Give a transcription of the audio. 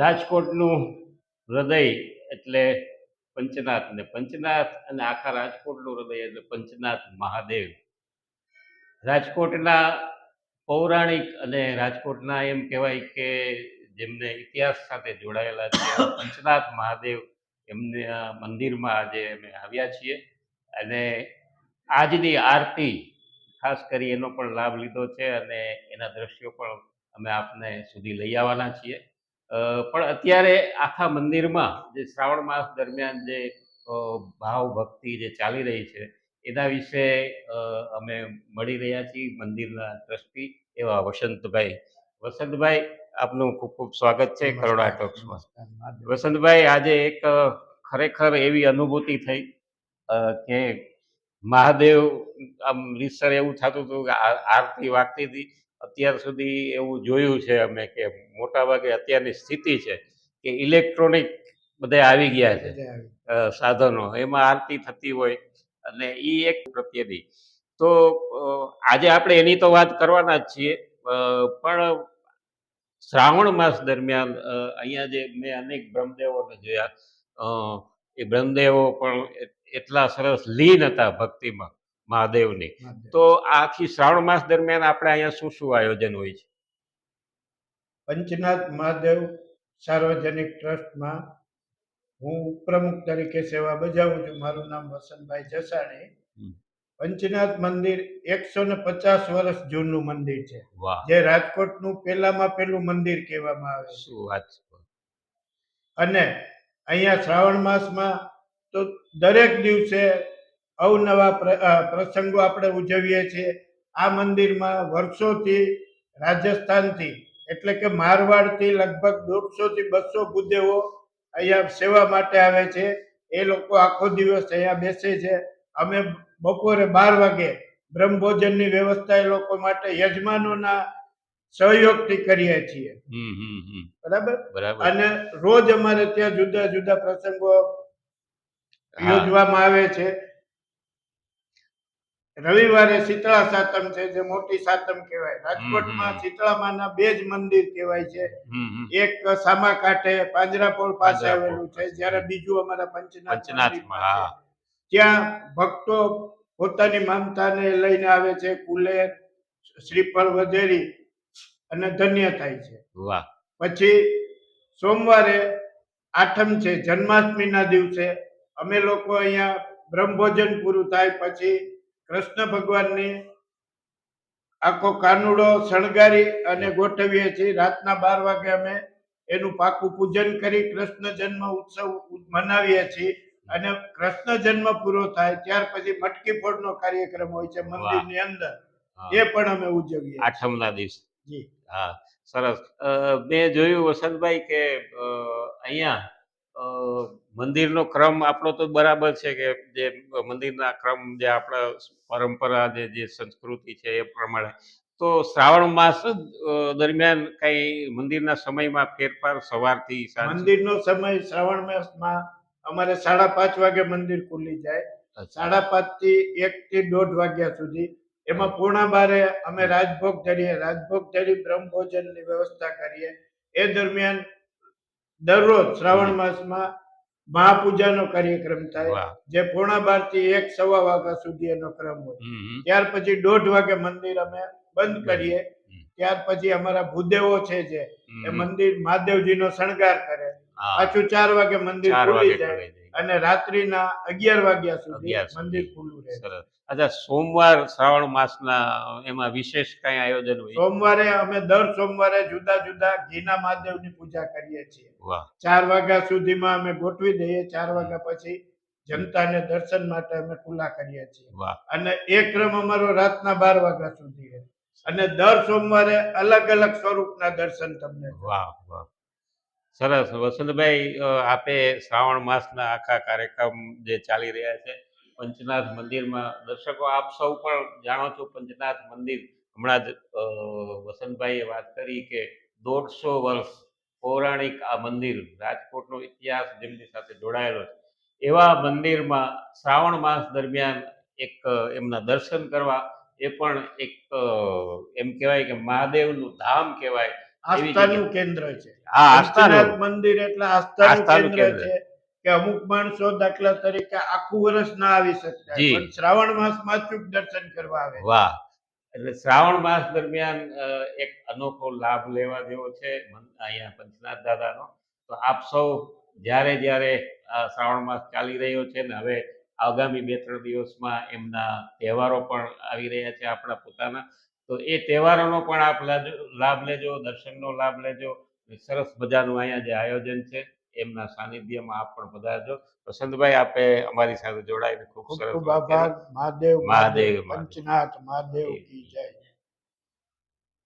રાજકોટનું હૃદય એટલે પંચનાથ ને પંચનાથ અને આખા રાજકોટનું હૃદય એટલે પંચનાથ મહાદેવ. રાજકોટના પૌરાણિક અને રાજકોટના એમ કહેવાય કે જેમને ઇતિહાસ સાથે જોડાયેલા છે પંચનાથ મહાદેવ એમને મંદિરમાં આજે અમે આવ્યા છીએ અને આજની આરતી ખાસ કરી એનો પણ લાભ લીધો છે અને એના દ્રશ્યો પણ અમે આપને સુધી લઈ આવવાના છીએ. પણ અત્યારે આખા મંદિરમાં જે શ્રાવણ માસ દરમિયાન જે ભાવ ભક્તિ જે ચાલી રહી છે એના વિશે અમે મળી રહ્યા છીએ મંદિરના ટ્રસ્ટી એવા વસંતભાઈ. વસંતભાઈ આપનું ખૂબ ખૂબ સ્વાગત છે કરોડા ટોક્સમાં. વસંતભાઈ આજે એક ખરેખર એવી અનુભૂતિ થઈ કે મહાદેવ આમ રીતસર એવું થતું હતું કે આરતી વાગતી હતી અત્યાર સુધી એવું જોયું છે અમે કે મોટાભાગે અત્યારની સ્થિતિ છે કે ઇલેક્ટ્રોનિક બધે આવી ગયા છે સાધનો. એમાં આરતી થતી હોય અને એ એક પ્રત્યેની. તો આજે આપણે એની તો વાત કરવાના જ છીએ પણ શ્રાવણ માસ દરમિયાન અહીંયા જે મેં અનેક બ્રહ્મદેવોને જોયા એ બ્રહ્મદેવો પણ એટલા સરસ લીન હતા ભક્તિમાં. મહાદેવની. તો આખી શ્રાવણ માસ દરમિયાન આપણે અહીંયા શું શું આયોજન હોય છે? પંચનાથ મહાદેવ સાર્વજનિક ટ્રસ્ટમાં હું પ્રમુખ તરીકે સેવા બજાવું છું. મારું નામ વસંતભાઈ જસાણી. પંચનાથ મંદિર એકસો ને પચાસ વર્ષ જૂનું મંદિર છે. જે રાજકોટનું પહેલામાં પહેલું મંદિર કહેવામાં આવે છે. શું વાત છે. અને અહીંયા શ્રાવણ માસમાં તો દરેક દિવસે અવનવા પ્રસંગો આપણે ઉજવીએ છીએ. આ મંદિરમાં વર્ષોથી રાજસ્થાનથી એટલે કે મારવાડથી લગભગ દોઢસોથી બસો ભૂદેવો અહીંયા સેવા માટે આવે છે. એ લોકો આખો દિવસ અહીંયા બેસે છે. અમે બપોરે બાર વાગે બ્રહ્મભોજનની વ્યવસ્થા એ લોકો માટે યજમાનોના સહયોગથી કરીએ છીએ. બરાબર? અને રોજ અમારે ત્યાં જુદા જુદા પ્રસંગો યોજવામાં આવે છે. રવિવારે શીતળા સાતમ છે જે મોટી સાતમ કહેવાય. રાજકોટમાં. શીતળામાના બે જ મંદિર કહેવાય છે. એક સામા કાંઠે પાંજરાપોળ પાસે આવેલું છે જયારે બીજું અમારા પંચનાથ. ત્યાં ભક્તો પોતાની માનતાને લઈને આવે છે કુલેર શ્રીફળ વધેરી અને ધન્ય થાય છે. પછી સોમવારે આઠમ છે જન્માષ્ટમીના દિવસે અમે લોકો અહીંયા બ્રહ્મભોજન પૂરું થાય. પછી કૃષ્ણ ભગવાનની આખો કાનુડો શણગારી અને ગોઠવીએ છીએ. રાતના બાર વાગે અમે એનું પાકું પૂજન કરી કૃષ્ણ જન્મ ઉત્સવ મનાવીએ છીએ અને કૃષ્ણ જન્મ પૂરો થાય ત્યાર પછી મટકી ફોડનો કાર્યક્રમ હોય છે મંદિરની અંદર. એ પણ અમે ઉજવીએ. આઠમના દિવસે. જી. હા સરસ. મેં જોયું વસંતભાઈ કે અહીંયા મંદિરનો ક્રમ આપણો તો બરાબર છે કે જે મંદિરના ક્રમ જે આપણા પરંપરા જે જે સંસ્કૃતિ છે એ પ્રમાણે. તો શ્રાવણ માસ દરમિયાન કઈ મંદિરના સમયમાં ફેરફાર સવારથી મંદિરનો સમય શ્રાવણ માસમાં અમારે સાડા પાંચ વાગે મંદિર ખુલી જાય. સાડા પાંચથી એક થી દોઢ વાગ્યા સુધી. એમાં પૂર્ણા બારે અમે રાજભોગ ધરીએ. રાજભોગ ધરી બ્રહ્મભોજનની વ્યવસ્થા કરીએ. એ દરમિયાન દરરોજ શ્રાવણ માસમાં મહાપૂજાનો કાર્યક્રમ થાય. જે પોણા બારથી એક સવા વાગ્યા સુધી એનો ક્રમ હોય. ત્યાર પછી દોઢ વાગે મંદિર અમે બંધ કરીએ. ત્યાર પછી અમારા ભૂદેવો છે જે એ. મંદિર મહાદેવજીનો શણગાર કરે. પાછું ચાર વાગે મંદિર ખુલી જાય અને રાત્રિના અગિયાર વાગ્યા સુધી. મંદિર ખુલ્લું રહે. અચ્છા સોમવાર શ્રાવણ માસના એમાં વિશેષ કઈ આયોજન હોય? સોમવારે અમે દર સોમવારે જુદા જુદા ઘીના મહાદેવની પૂજા કરીએ છીએ. ચાર વાગ્યા સુધીમાં અમે ગોઠવી દઈએ ચાર વાગ્યા પછી જનતાને દર્શન માટે અમે ખુલ્લા કરીએ છીએ. અને એ ક્રમ અમારો રાતના બાર વાગ્યા સુધી અને દર સોમવારે અલગ અલગ સ્વરૂપના દર્શન તમને. વાહ વાહ. સરસ. વસંતભાઈ આપે શ્રાવણ માસના આખા કાર્યક્રમ જે ચાલી રહ્યા છે, પંચનાથ મંદિરમાં દર્શકો, આપ સૌ પણ જાણો છો પંચનાથ મંદિર. હમણાં જ વસંતભાઈએ વાત કરી કે દોઢસો વર્ષ પૌરાણિક આ મંદિર રાજકોટનો ઇતિહાસ જેમની સાથે જોડાયેલો છે. એવા મંદિરમાં શ્રાવણ માસ દરમિયાન એક એમના દર્શન કરવા એ પણ એક એમ કહેવાય કે મહાદેવનું ધામ કહેવાય. આસ્થાનું કેન્દ્ર છે. હા આસ્થાનું. મંદિર એટલે આસ્થાનું કેન્દ્ર. છે કે અમુક માણસો દાખલા તરીકે આખું વર્ષ ના આવી શકતા પણ શ્રાવણ માસમાં ચૂક દર્શન કરવા આવે વાહ. એટલે શ્રાવણ માસ દરમિયાન એક અનોખો લાભ લેવા જેવો છે અહીંયા પંચનાથ દાદાનો. તો આપ સૌ જ્યારે જ્યારે શ્રાવણ માસ ચાલી રહ્યો છે ને હવે આગામી બે ત્રણ દિવસમાં એમના તહેવારો પણ આવી રહ્યા છે આપણા પોતાના. તો એ તહેવારોનો પણ આપ લાભ લેજો દર્શનનો લાભ લેજો. સરસ મજાનું અહીંયા જે આયોજન છે એમના સાનિધ્યમાં આપ પણ પધારજો. વસંતભાઈ આપે અમારી સાથે જોડાઈને ખૂબ ખૂબ સરસ મહાદેવ મહાદેવ, મહાદેવ પંચનાથ મહાદેવ કી જય.